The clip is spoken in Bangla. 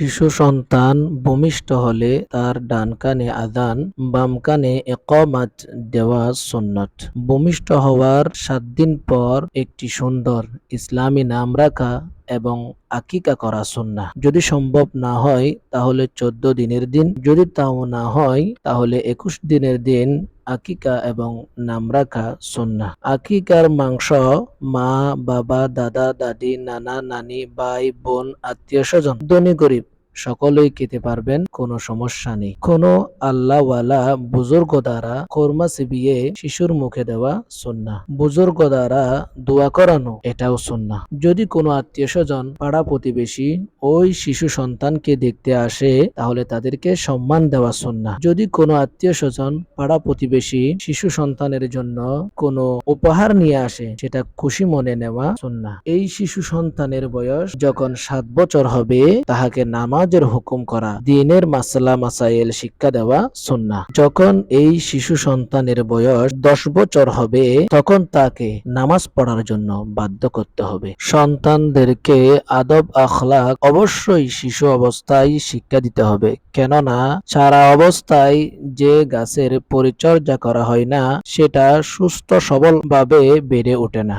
শিশু সন্তান ভূমিষ্ঠ হলে তার ডান কানে আদান বাম কানে একমাত দেওয়া সুন্নত। ভূমিষ্ঠ হওয়ার সাত দিন পর একটি সুন্দর ইসলামী নাম রাখা এবং আকিকা করা সুন্না যদি সম্ভব না হয়, তাহলে চোদ্দ দিনের দিন। যদি তাও না হয়, তাহলে একুশ দিনের দিন আকিকা এবং নাম রাখা সন্না। আকিকার মাংস মা, বাবা, দাদা, দাদি, নানা, নানি, ভাই, বোন আত্মীয় স্বজন ধনী গরিব সকলেই খেতে পারবেন, কোনো সমস্যা নেই। কোনো আল্লাহওয়ালা বুজুর্গ দ্বারা কোরমা চিবিয়ে শিশুর মুখে দেওয়া সুন্না বুজুর্গ দ্বারা দোয়া করানো, এটাও সুন্না যদি কোনো আত্মীয় স্বজন পাড়া প্রতিবেশী ওই শিশু সন্তানকে দেখতে আসে, তাহলে তাদেরকে সম্মান দেওয়া সুন্না যদি কোনো আত্মীয় স্বজন পাড়া প্রতিবেশী শিশু সন্তানের জন্য কোনো উপহার নিয়ে আসে, সেটা খুশি মনে নেওয়া সুন্না এই শিশু সন্তানের বয়স যখন সাত বছর হবে, তাহাকে নামাজের হুকুম করা, দিনের মাসালা মাসাইল শিক্ষা দেওয়া সুন্না যখন এই শিশু সন্তানের বয়স দশ বছর হবে, তখন তাকে নামাজ পড়ার জন্য বাধ্য করতে হবে। সন্তানদেরকে আদব আখলাক অবশ্যই শিশু অবস্থায় শিক্ষা দিতে হবে। কেননা, সারা অবস্থায় যে গাছের পরিচর্যা করা হয় না, সেটা সুস্থ সবলভাবে বেড়ে ওঠে না।